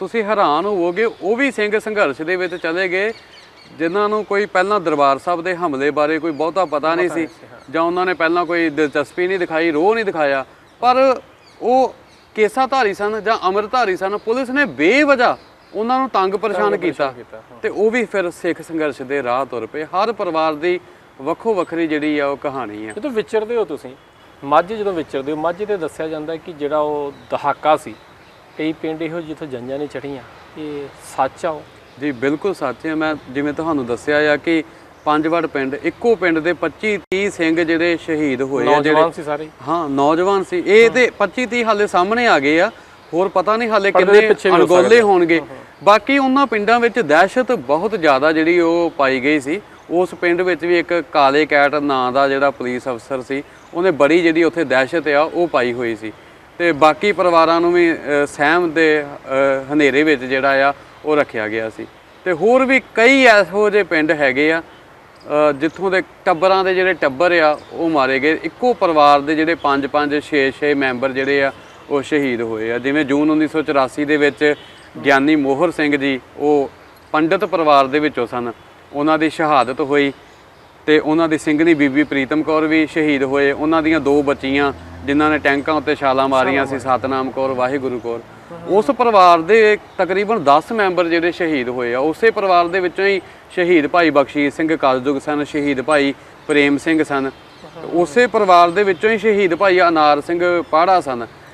ਤੁਸੀਂ ਹੈਰਾਨ ਹੋਵੋਗੇ ਉਹ ਵੀ ਸਿੰਘ ਸੰਘਰਸ਼ ਦੇ ਵਿੱਚ ਚਲੇ ਗਏ ਜਿਨ੍ਹਾਂ ਨੂੰ ਕੋਈ ਪਹਿਲਾਂ ਦਰਬਾਰ ਸਾਹਿਬ ਦੇ ਹਮਲੇ ਬਾਰੇ ਕੋਈ ਬਹੁਤਾ ਪਤਾ ਨਹੀਂ ਸੀ ਜਾਂ ਉਹਨਾਂ ਨੇ ਪਹਿਲਾਂ ਕੋਈ ਦਿਲਚਸਪੀ ਨਹੀਂ ਦਿਖਾਈ ਰੋਹ ਨਹੀਂ ਦਿਖਾਇਆ। ਪਰ ਉਹ ਕੇਸਾਧਾਰੀ ਸਨ ਜਾਂ ਅੰਮ੍ਰਿਤਧਾਰੀ ਸਨ ਪੁਲਿਸ ਨੇ ਬੇਵਜ੍ਹਾ ਉਹਨਾਂ ਨੂੰ ਤੰਗ ਪਰੇਸ਼ਾਨ ਕੀਤਾ। ਤੇ ਉਹ ਵੀ ਫਿਰ ਸਿੱਖ ਸੰਘਰਸ਼ ਦੇ ਰਾਹ ਤੁਰ ਪਏ। ਹਰ ਪਰਿਵਾਰ ਦੀ ਵੱਖੋ ਵੱਖਰੀ ਜਿਹੜੀ ਆ ਉਹ ਕਹਾਣੀ ਆ। ਜਦੋਂ ਵਿਚਰਦੇ ਹੋ ਤੁਸੀਂ ਮਾਝੇ ਜਦੋਂ ਵਿਚਰਦੇ ਹੋ ਮਾਝੇ ਤੇ ਦੱਸਿਆ ਜਾਂਦਾ ਕਿ ਜਿਹੜਾ ਉਹ ਦਹਾਕਾ ਸੀ ਕਈ ਪਿੰਡ ਇਹੋ ਜਿੱਥੋਂ ਜੰਜਾਂ ਨੇ ਚੜੀਆਂ ਇਹ ਸੱਚ ਆ ਉਹ। ਜੀ ਬਿਲਕੁਲ ਸੱਚ ਹੈ ਮੈਂ ਜਿਵੇਂ ਤੁਹਾਨੂੰ ਦੱਸਿਆ ਆ ਕਿ ਪੰਜਵੜ ਪਿੰਡ ਇੱਕੋ ਪਿੰਡ ਦੇ 25 30 ਸਿੰਘ ਜਿਹੜੇ ਸ਼ਹੀਦ ਹੋਏ ਆ ਜਿਹੜੇ ਨੌਜਵਾਨ ਸੀ ਸਾਰੇ। ਹਾਂ ਨੌਜਵਾਨ ਸੀ। ਇਹ ਤੇ 25 30 ਹਾਲੇ ਸਾਹਮਣੇ ਆ ਗਏ ਆ। ਹੋਰ ਪਤਾ ਨਹੀਂ ਹਾਲੇ ਕਿੰਨੇ ਅਣਗੌਲੇ। ਹੋਣਗੇ। ਬਾਕੀ ਉਹਨਾਂ ਪਿੰਡਾਂ ਵਿੱਚ ਦਹਿਸ਼ਤ ਬਹੁਤ ਜ਼ਿਆਦਾ ਜਿਹੜੀ ਉਹ ਪਾਈ ਗਈ ਸੀ। ਉਸ ਪਿੰਡ ਵਿੱਚ ਵੀ ਇੱਕ ਕਾਲੇ ਕੈਟ ਨਾਂ ਦਾ ਜਿਹੜਾ ਪੁਲਿਸ ਅਫਸਰ ਸੀ ਉਹਨੇ ਬੜੀ ਜਿਹੜੀ ਉੱਥੇ ਦਹਿਸ਼ਤ ਆ ਉਹ ਪਾਈ ਹੋਈ ਸੀ। ਤੇ ਬਾਕੀ ਪਰਿਵਾਰਾਂ ਨੂੰ ਵੀ ਸਹਿਮ ਦੇ ਹਨੇਰੇ ਵਿੱਚ ਜਿਹੜਾ ਆ, ਉਹ ਰੱਖਿਆ ਗਿਆ ਸੀ। ਤੇ ਹੋਰ ਵੀ ਕਈ ਇਹੋ ਜਿਹੇ ਪਿੰਡ ਹੈਗੇ ਆ ਜਿੱਥੋਂ ਦੇ ਟੱਬਰਾਂ ਦੇ ਜਿਹੜੇ ਟੱਬਰ ਆ, ਉਹ ਮਾਰੇ ਗਏ। ਇੱਕੋ ਪਰਿਵਾਰ ਦੇ ਜਿਹੜੇ 5 5 6 6 ਮੈਂਬਰ ਜਿਹੜੇ ਆ, ਉਹ ਸ਼ਹੀਦ ਹੋਏ ਆ। ਜਿਵੇਂ ਜੂਨ 1984 ਦੇ ਵਿੱਚ ਗਿਆਨੀ ਮੋਹਰ ਸਿੰਘ ਜੀ, ਉਹ ਪੰਡਿਤ ਪਰਿਵਾਰ ਦੇ ਵਿੱਚੋਂ ਸਨ। ਉਹਨਾਂ ਦੀ ਸ਼ਹਾਦਤ ਹੋਈ ਤੇ ਉਹਨਾਂ ਦੀ ਸਿੰਘਣੀ ਬੀਬੀ ਪ੍ਰੀਤਮ ਕੌਰ ਵੀ ਸ਼ਹੀਦ ਹੋਏ। ਉਹਨਾਂ ਦੀਆਂ ਦੋ ਬੱਚੀਆਂ ਜਿਨ੍ਹਾਂ ਨੇ ਟੈਂਕਾਂ ਉੱਤੇ ਛਾਲਾਂ ਮਾਰੀਆਂ ਸੀ ਸਤਨਾਮ ਕੌਰ ਵਾਹਿਗੁਰੂ ਕੌਰ। ਉਸ ਪਰਿਵਾਰ ਦੇ ਤਕਰੀਬਨ 10 ਮੈਂਬਰ ਜਿਹੜੇ ਸ਼ਹੀਦ ਹੋਏ ਆ ਉਸੇ ਪਰਿਵਾਰ ਦੇ ਵਿੱਚੋਂ ਹੀ ਸ਼ਹੀਦ ਭਾਈ ਬਖਸ਼ੀਸ਼ ਸਿੰਘ ਕਲਯੁਗ ਸਨ ਸ਼ਹੀਦ ਭਾਈ ਪ੍ਰੇਮ ਸਿੰਘ ਸਨ। ਉਸੇ ਪਰਿਵਾਰ ਦੇ ਵਿੱਚੋਂ ਹੀ ਸ਼ਹੀਦ ਭਾਈ ਅਨਾਰ ਸਿੰਘ ਪਾੜਾ ਸਨ।